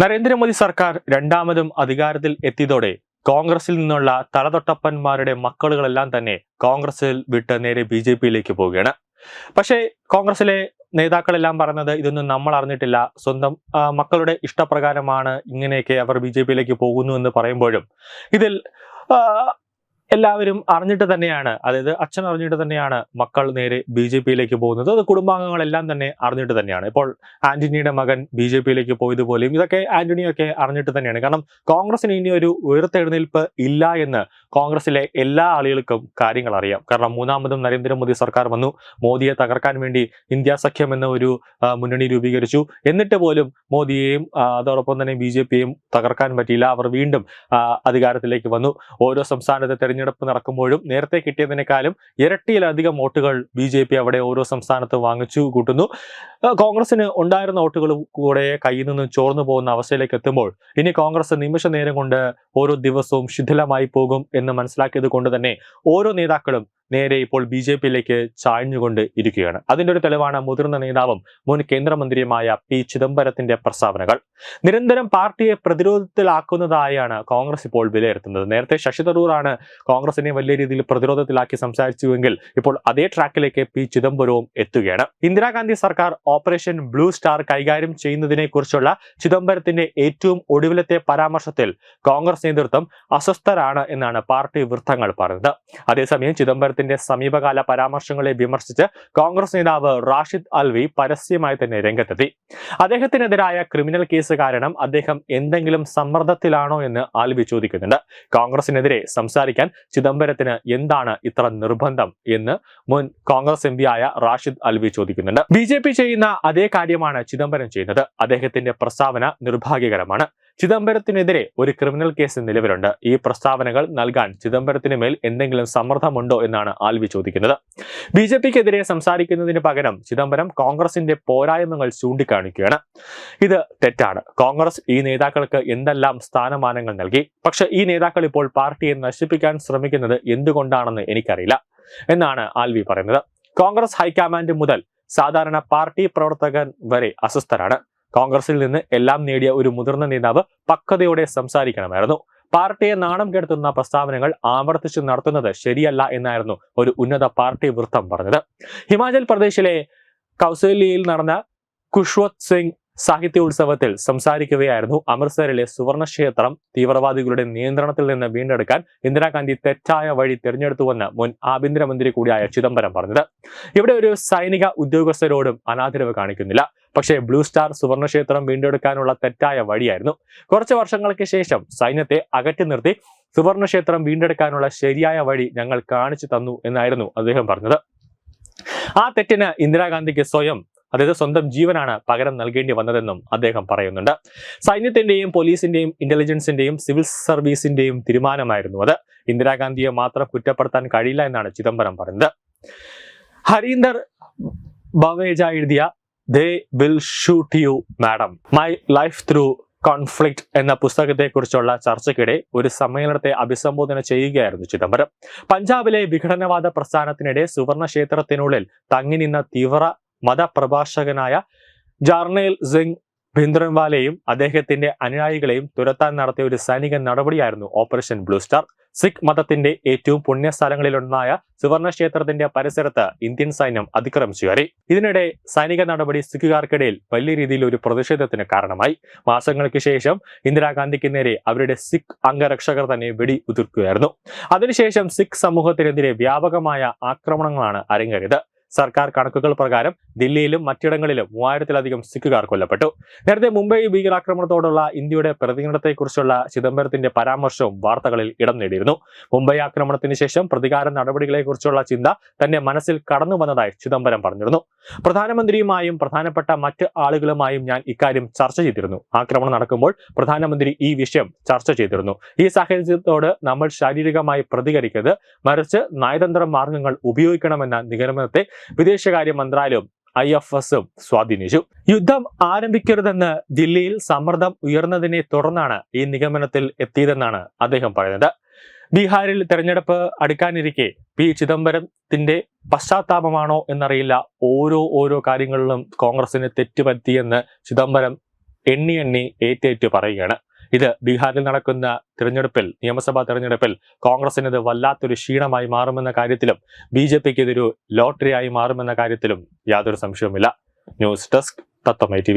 നരേന്ദ്രമോദി സർക്കാർ രണ്ടാമതും അധികാരത്തിൽ എത്തിയതോടെ കോൺഗ്രസിൽ നിന്നുള്ള തലതൊട്ടപ്പന്മാരുടെ മക്കളുകളെല്ലാം തന്നെ കോൺഗ്രസിൽ വിട്ട് നേരെ ബി ജെ പിയിലേക്ക് പോവുകയാണ്. പക്ഷേ കോൺഗ്രസിലെ നേതാക്കളെല്ലാം പറയുന്നത് ഇതൊന്നും നമ്മൾ അറിഞ്ഞിട്ടില്ല. സ്വന്തം മക്കളുടെ ഇഷ്ടപ്രകാരമാണ് ഇങ്ങനെയൊക്കെ അവർ ബി ജെ പിയിലേക്ക് പോകുന്നു എന്ന് പറയുമ്പോഴും ഇതിൽ എല്ലാവരും അറിഞ്ഞിട്ട് തന്നെയാണ്. അതായത് അച്ഛൻ അറിഞ്ഞിട്ട് തന്നെയാണ് മക്കൾ നേരെ ബി ജെ പിയിലേക്ക് പോകുന്നത്. അത് കുടുംബാംഗങ്ങളെല്ലാം തന്നെ അറിഞ്ഞിട്ട് തന്നെയാണ്. ഇപ്പോൾ ആന്റണിയുടെ മകൻ ബി ജെ പിയിലേക്ക് പോയതുപോലെയും ഇതൊക്കെ ആന്റണിയൊക്കെ അറിഞ്ഞിട്ട് തന്നെയാണ്. കാരണം കോൺഗ്രസിന് ഇനി ഒരു ഉയർത്തെഴുന്നേൽപ്പ് ഇല്ല എന്ന് കോൺഗ്രസിലെ എല്ലാ ആളുകൾക്കും കാര്യങ്ങൾ അറിയാം. കാരണം മൂന്നാമതും നരേന്ദ്രമോദി സർക്കാർ വന്നു. മോദിയെ തകർക്കാൻ വേണ്ടി ഇന്ത്യ സഖ്യം എന്ന ഒരു മുന്നണി രൂപീകരിച്ചു. എന്നിട്ട് പോലും മോദിയെയും അതോടൊപ്പം തന്നെ ബി തകർക്കാൻ പറ്റിയില്ല. അവർ വീണ്ടും അധികാരത്തിലേക്ക് വന്നു. ഓരോ സംസ്ഥാനത്തെ തെരഞ്ഞെടുപ്പ് നടക്കുമ്പോഴും നേരത്തെ കിട്ടിയതിനേക്കാളും ഇരട്ടിയിലധികം വോട്ടുകൾ ബി അവിടെ ഓരോ സംസ്ഥാനത്തും വാങ്ങിച്ചു കൂട്ടുന്നു. കോൺഗ്രസിന് ഉണ്ടായിരുന്ന വോട്ടുകൾ കൂടെ കയ്യിൽ നിന്ന് ചോർന്നു പോകുന്ന അവസ്ഥയിലേക്ക് എത്തുമ്പോൾ ഇനി കോൺഗ്രസ് നിമിഷ നേരം കൊണ്ട് ഓരോ ദിവസവും ശിഥിലമായി പോകും എന്ന് മനസ്സിലാക്കിയത് കൊണ്ട് തന്നെ ഓരോ നേതാക്കളും നേരെ ഇപ്പോൾ ബി ജെ പിയിലേക്ക് ചായ്ഞ്ഞുകൊണ്ട് ഇരിക്കുകയാണ്. അതിന്റെ ഒരു തെളിവാണ് മുതിർന്ന നേതാവും മുൻ കേന്ദ്രമന്ത്രിയുമായ പി ചിദംബരത്തിന്റെ പ്രസ്താവനകൾ. നിരന്തരം പാർട്ടിയെ പ്രതിരോധത്തിലാക്കുന്നതായാണ് കോൺഗ്രസ് ഇപ്പോൾ വിലയിരുത്തുന്നത്. നേരത്തെ ശശി തരൂറാണ് കോൺഗ്രസിനെ വലിയ രീതിയിൽ പ്രതിരോധത്തിലാക്കി സംസാരിച്ചുവെങ്കിൽ ഇപ്പോൾ അതേ ട്രാക്കിലേക്ക് പി ചിദംബരവും എത്തുകയാണ്. ഇന്ദിരാഗാന്ധി സർക്കാർ ഓപ്പറേഷൻ ബ്ലൂ സ്റ്റാർ കൈകാര്യം ചെയ്യുന്നതിനെ കുറിച്ചുള്ള ചിദംബരത്തിന്റെ ഏറ്റവും ഒടുവിലത്തെ പരാമർശത്തിൽ കോൺഗ്രസ് നേതൃത്വം അസ്വസ്ഥരാണ് എന്നാണ് പാർട്ടി വൃത്തങ്ങൾ പറഞ്ഞത് അതേസമയം ചിദംബരത്തിന്റെ സമീപകാല പരാമർശങ്ങളെ വിമർശിച്ച് കോൺഗ്രസ് നേതാവ് റാഷിദ് അൽവി പരസ്യമായി തന്നെ രംഗത്തെത്തി. അദ്ദേഹത്തിനെതിരായ ക്രിമിനൽ കേസ് കാരണം അദ്ദേഹം എന്തെങ്കിലും സമ്മർദ്ദത്തിലാണോ എന്ന് ആൽവി ചോദിക്കുന്നുണ്ട്. കോൺഗ്രസിനെതിരെ സംസാരിക്കാൻ ചിദംബരത്തിന് എന്താണ് ഇത്ര നിർബന്ധം എന്ന് മുൻ കോൺഗ്രസ് എം ആയ റാഷിദ് അൽവി ചോദിക്കുന്നുണ്ട്. ബി ചെയ്യുന്ന അതേ കാര്യമാണ് ചിദംബരം ചെയ്യുന്നത്. അദ്ദേഹത്തിന്റെ പ്രസ്താവന നിർഭാഗ്യകരമാണ്. ചിദംബരത്തിനെതിരെ ഒരു ക്രിമിനൽ കേസ് നിലവിലുണ്ട്. ഈ പ്രസ്താവനകൾ നൽകാൻ ചിദംബരത്തിന് മേൽ എന്തെങ്കിലും സമ്മർദ്ദമുണ്ടോ എന്നാണ് ആൽവി ചോദിക്കുന്നത്. ബി ജെ പിക്കെതിരെ സംസാരിക്കുന്നതിന് പകരം ചിദംബരം കോൺഗ്രസിന്റെ പോരായ്മകൾ ചൂണ്ടിക്കാണിക്കുകയാണ്. ഇത് തെറ്റാണ്. കോൺഗ്രസ് ഈ നേതാക്കൾക്ക് എന്തെല്ലാം സ്ഥാനമാനങ്ങൾ നൽകി? പക്ഷെ ഈ നേതാക്കൾ ഇപ്പോൾ പാർട്ടിയെ നശിപ്പിക്കാൻ ശ്രമിക്കുന്നത് എന്തുകൊണ്ടാണെന്ന് എനിക്കറിയില്ല എന്നാണ് ആൽവി പറയുന്നത്. കോൺഗ്രസ് ഹൈക്കമാൻഡ് മുതൽ സാധാരണ പാർട്ടി പ്രവർത്തകൻ വരെ അസ്വസ്ഥരാണ്. കോൺഗ്രസിൽ നിന്ന് എല്ലാം നേടിയ ഒരു മുതിർന്ന നേതാവ് പക്വതയോടെ സംസാരിക്കണമായിരുന്നു. പാർട്ടിയെ നാണം കെടുത്തുന്ന പ്രസ്താവനകൾ ആവർത്തിച്ച് നടത്തുന്നത് ശരിയല്ല എന്നായിരുന്നു ഒരു ഉന്നത പാർട്ടി വൃത്തം പറഞ്ഞത്. ഹിമാചൽ പ്രദേശിലെ കൗസല്യയിൽ നടന്ന കുഷ്വത് സിംഗ് സാഹിത്യോത്സവത്തിൽ സംസാരിക്കുകയായിരുന്നു അമൃത്സറിലെ സുവർണ ക്ഷേത്രം തീവ്രവാദികളുടെ നിയന്ത്രണത്തിൽ നിന്ന് വീണ്ടെടുക്കാൻ ഇന്ദിരാഗാന്ധി തെറ്റായ വഴി തിരഞ്ഞെടുത്തുവെന്ന് മുൻ ആഭ്യന്തരമന്ത്രി കൂടിയായ ചിദംബരം പറഞ്ഞത്. ഇവിടെ ഒരു സൈനിക ഉദ്യോഗസ്ഥരോടും അനാദരവ് കാണിക്കുന്നില്ല. പക്ഷേ ബ്ലൂ സ്റ്റാർ സുവർണ ക്ഷേത്രം വീണ്ടെടുക്കാനുള്ള തെറ്റായ വഴിയായിരുന്നു. കുറച്ച് വർഷങ്ങൾക്ക് ശേഷം സൈന്യത്തെ അകറ്റി നിർത്തി സുവർണ ക്ഷേത്രം വീണ്ടെടുക്കാനുള്ള ശരിയായ വഴി ഞങ്ങൾ കാണിച്ചു തന്നു എന്നായിരുന്നു അദ്ദേഹം പറഞ്ഞത്. ആ തെറ്റിന് ഇന്ദിരാഗാന്ധിക്ക് സ്വയം അതായത് സ്വന്തം ജീവനാണ് പകരം നൽകേണ്ടി വന്നതെന്നും അദ്ദേഹം പറയുന്നുണ്ട്. സൈന്യത്തിന്റെയും പോലീസിന്റെയും ഇന്റലിജൻസിന്റെയും സിവിൽ സർവീസിന്റെയും തീരുമാനമായിരുന്നു അത്. ഇന്ദിരാഗാന്ധിയെ മാത്രം കുറ്റപ്പെടുത്താൻ കഴിയില്ല എന്നാണ് ചിദംബരം പറയുന്നത്. ഹരീന്ദർ ബവേജ എഴുതിയ they will shoot you madam my life through conflict എന്ന പുസ്തകത്തെക്കുറിച്ചുള്ള ചർച്ചയ്ക്കിടെ ഒരു സമ്മേളനത്തെ അഭിസംബോധന ചെയ്യുകയായിരുന്നു ചിദംബരം. പഞ്ചാബിലെ വിഘടനവാദ പ്രസ്ഥാനത്തിനിടെ സുവർണ ക്ഷേത്രത്തിനുള്ളിൽ തങ്ങി നിന്ന തീവ്ര മതപ്രഭാഷകനായ ജാർണേൽ സിംഗ് ഭിന്ദ്രൻവാലയും അദ്ദേഹത്തിന്റെ അനുയായികളെയും തുരത്താൻ നടത്തിയ ഒരു സൈനിക നടപടിയായിരുന്നു ഓപ്പറേഷൻ ബ്ലൂ സ്റ്റാർ. സിഖ് മതത്തിന്റെ ഏറ്റവും പുണ്യസ്ഥലങ്ങളിലൊന്നായ സുവർണ ക്ഷേത്രത്തിന്റെ പരിസരത്ത് ഇന്ത്യൻ സൈന്യം അതിക്രമിച്ചു കയറി. ഇതിനിടെ സൈനിക നടപടി സിഖുകാർക്കിടയിൽ വലിയ രീതിയിൽ ഒരു പ്രതിഷേധത്തിന് കാരണമായി. മാസങ്ങൾക്ക് ശേഷം ഇന്ദിരാഗാന്ധിക്ക് നേരെ അവരുടെ സിഖ് അംഗരക്ഷകർ തന്നെ വെടി ഉതിർക്കുകയായിരുന്നു അതിനുശേഷം സിഖ് സമൂഹത്തിനെതിരെ വ്യാപകമായ ആക്രമണങ്ങളാണ് അരങ്ങേറിയത്. സർക്കാർ കണക്കുകൾ പ്രകാരം ദില്ലിയിലും മറ്റിടങ്ങളിലും മൂവായിരത്തിലധികം സിഖുകാർ കൊല്ലപ്പെട്ടു. നേരത്തെ മുംബൈ ഭീകരാക്രമണത്തോടുള്ള ഇന്ത്യയുടെ പ്രതികരണത്തെക്കുറിച്ചുള്ള ചിദംബരത്തിന്റെ പരാമർശവും വാർത്തകളിൽ ഇടം നേടിയിരുന്നു. മുംബൈ ആക്രമണത്തിന് ശേഷം പ്രതികാര നടപടികളെക്കുറിച്ചുള്ള ചിന്ത തന്റെ മനസ്സിൽ കടന്നു വന്നതായി ചിദംബരം പറഞ്ഞിരുന്നു. പ്രധാനമന്ത്രിയുമായും പ്രധാനപ്പെട്ട മറ്റ് ആളുകളുമായും ഞാൻ ഇക്കാര്യം ചർച്ച ചെയ്തിരുന്നു. ആക്രമണം നടക്കുമ്പോൾ പ്രധാനമന്ത്രി ഈ വിഷയം ചർച്ച ചെയ്തിരുന്നു. ഈ സാഹചര്യത്തോട് നമ്മൾ ശാരീരികമായി പ്രതികരിക്കരുത്. മറിച്ച് നയതന്ത്ര മാർഗങ്ങൾ ഉപയോഗിക്കണമെന്ന നിഗമനത്തെ വിദേശകാര്യ മന്ത്രാലയവും ഐ എഫ് എസും സ്വാധീനിച്ചു. യുദ്ധം ആരംഭിക്കരുതെന്ന് ദില്ലിയിൽ സമ്മർദ്ദം ഉയർന്നതിനെ തുടർന്നാണ് ഈ നിഗമനത്തിൽ എത്തിയതെന്നാണ് അദ്ദേഹം പറയുന്നത്. ബീഹാറിൽ തെരഞ്ഞെടുപ്പ് അടുക്കാനിരിക്കെ പി ചിദംബരത്തിന്റെ പശ്ചാത്താപമാണോ എന്നറിയില്ല. ഓരോ ഓരോ കാര്യങ്ങളിലും കോൺഗ്രസിന് തെറ്റുപറ്റിയെന്ന് ചിദംബരം എണ്ണി എണ്ണി ഏറ്റേറ്റ് പറയുകയാണ്. ഇത് ബീഹാറിൽ നടക്കുന്ന തിരഞ്ഞെടുപ്പിൽ നിയമസഭാ തിരഞ്ഞെടുപ്പിൽ കോൺഗ്രസിന് ഇത് വല്ലാത്തൊരു ക്ഷീണമായി മാറുമെന്ന കാര്യത്തിലും ബി ജെ പിക്ക് ഇതൊരു ലോട്ടറിയായി മാറുമെന്ന കാര്യത്തിലും യാതൊരു സംശയവുമില്ല. News desk തത്തമൈ T